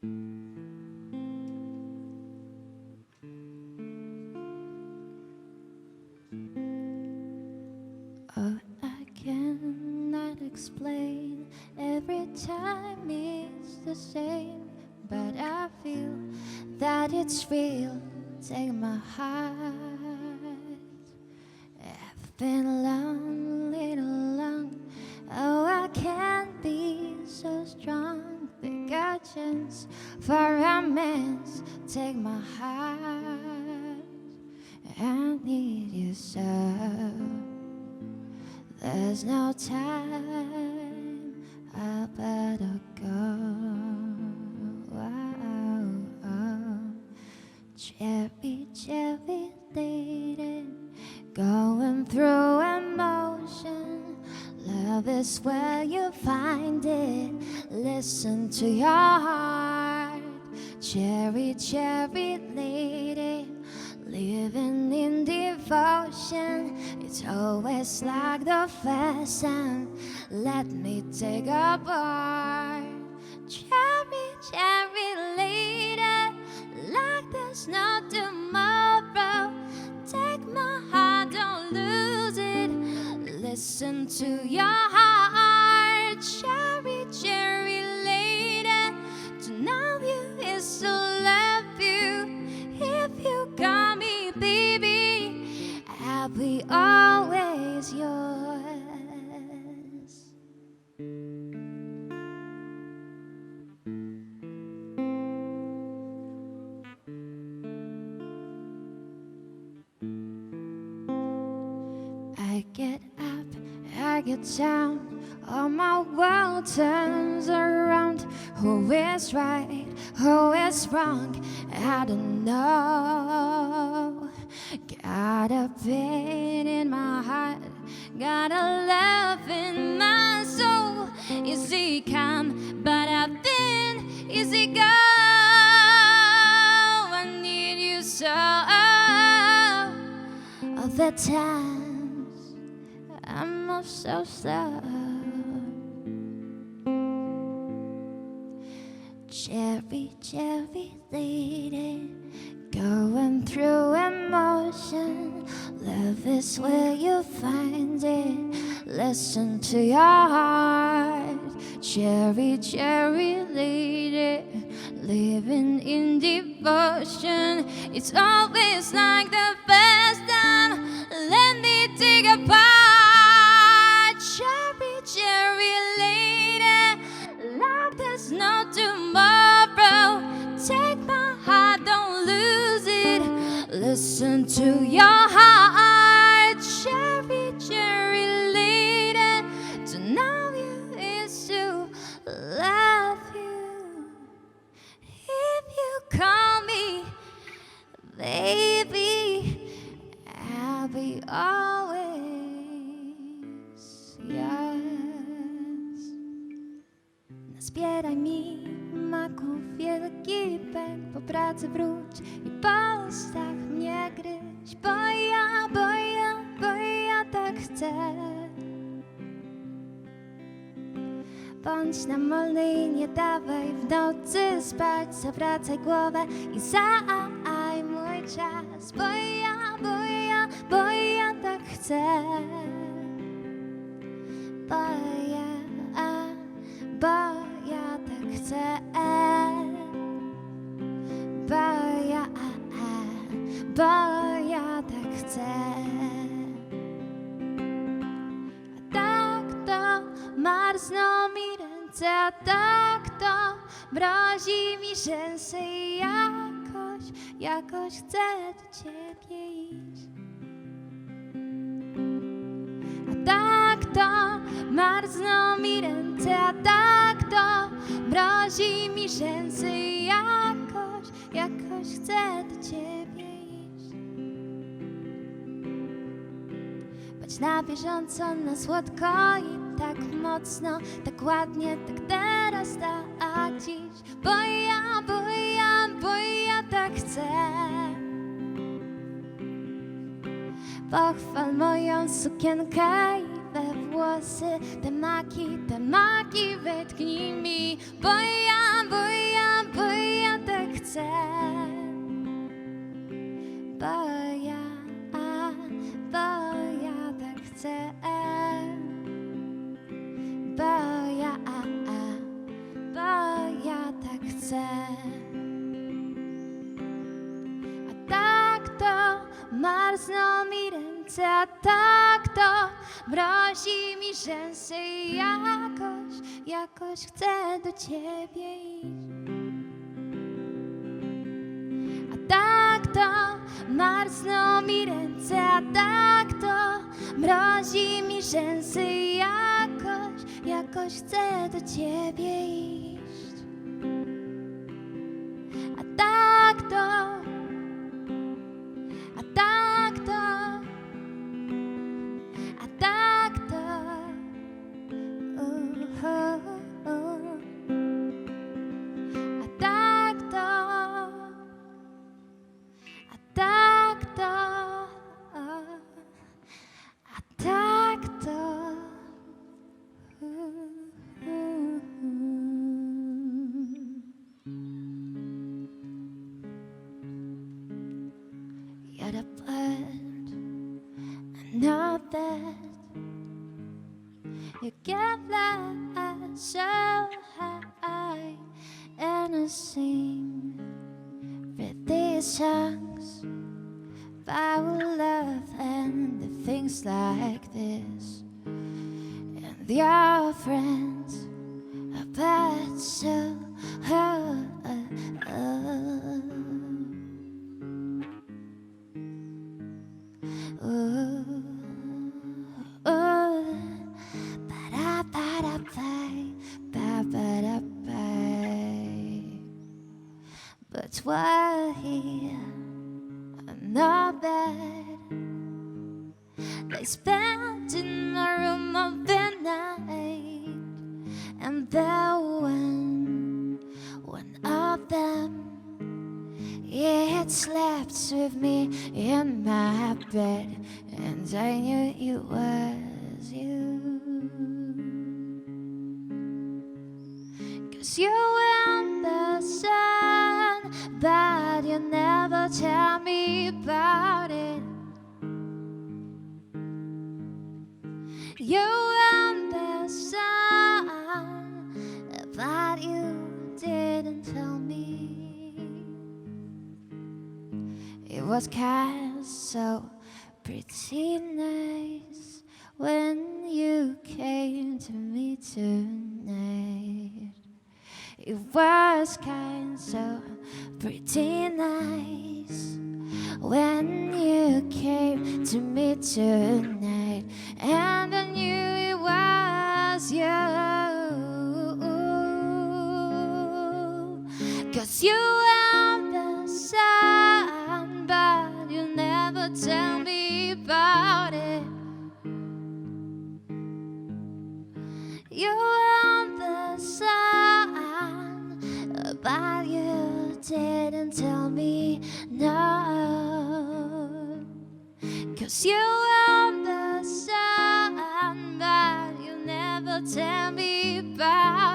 Oh, I cannot explain. Every time it's the same, but I feel that it's real. Take my heart. I've been lonely A chance for romance. Take my heart. I need you so. There's no time, I better go. Cherry, cherry dating going through emotion. Love is where you find it. Listen to your heart. Cherry, cherry lady, living in devotion. It's always like the first time. Let me take a part. Cherry, cherry lady, like there's no Listen to your heart, Get down, all my world turns around. Who is right, who is wrong? I don't know. Got a pain in my heart, got a love in my soul. Easy come, but I've been easy go. I need you so all the times I'm not so slow. Cherry, cherry lady, going through emotion. Love is where you find it. Listen to your heart. Cherry, cherry lady, living in devotion. It's always like the no tomorrow. Take my heart, don't lose it. Listen to your heart, pracy wróć i postaw mnie gryź Bo ja, bo ja, bo ja tak chcę. Bądź na molny, nie dawaj w nocy spać Zawracaj głowę i zaj mój czas Bo ja, bo ja, bo ja tak chcę. Bo ja, bo ja tak chcę chcę A tak to marzną mi ręce A tak to mrozi mi rzęsy. I jakoś, jakoś chcę do ciebie iść. A tak to marzną mi ręce, a tak to mrozi mi rzęsy. I jakoś, jakoś chcę do ciebie iść. Być na bieżąco, na słodko i tak mocno, tak ładnie, tak teraz, tak dziś. Bo ja, bo ja, bo ja tak chcę. Pochwal moją sukienkę i we włosy Te maki, te maki wetknij mi Bo ja, bo ja, bo chcę marzną mi ręce A tak to mrozi mi rzęsy I Jakoś, jakoś chcę do ciebie iść a tak to marzną mi ręce, a tak to mrozi mi rzęsy i jakoś, jakoś chcę do ciebie iść. You get fly so high, and I sing with these songs about love and the things like this. And your friends about so We're here not bad. They spent in a room of the night, and there went one of them. It slept with me in my bed, and I knew it was you. Cause you but you never tell me about it. You sun, but you didn't tell me. It was kind of so pretty nice when you came to me tonight. It was kind so pretty nice when you came to me tonight, and I knew it was you. Cause you tell me no. Cause you are the sun, but you never tell me about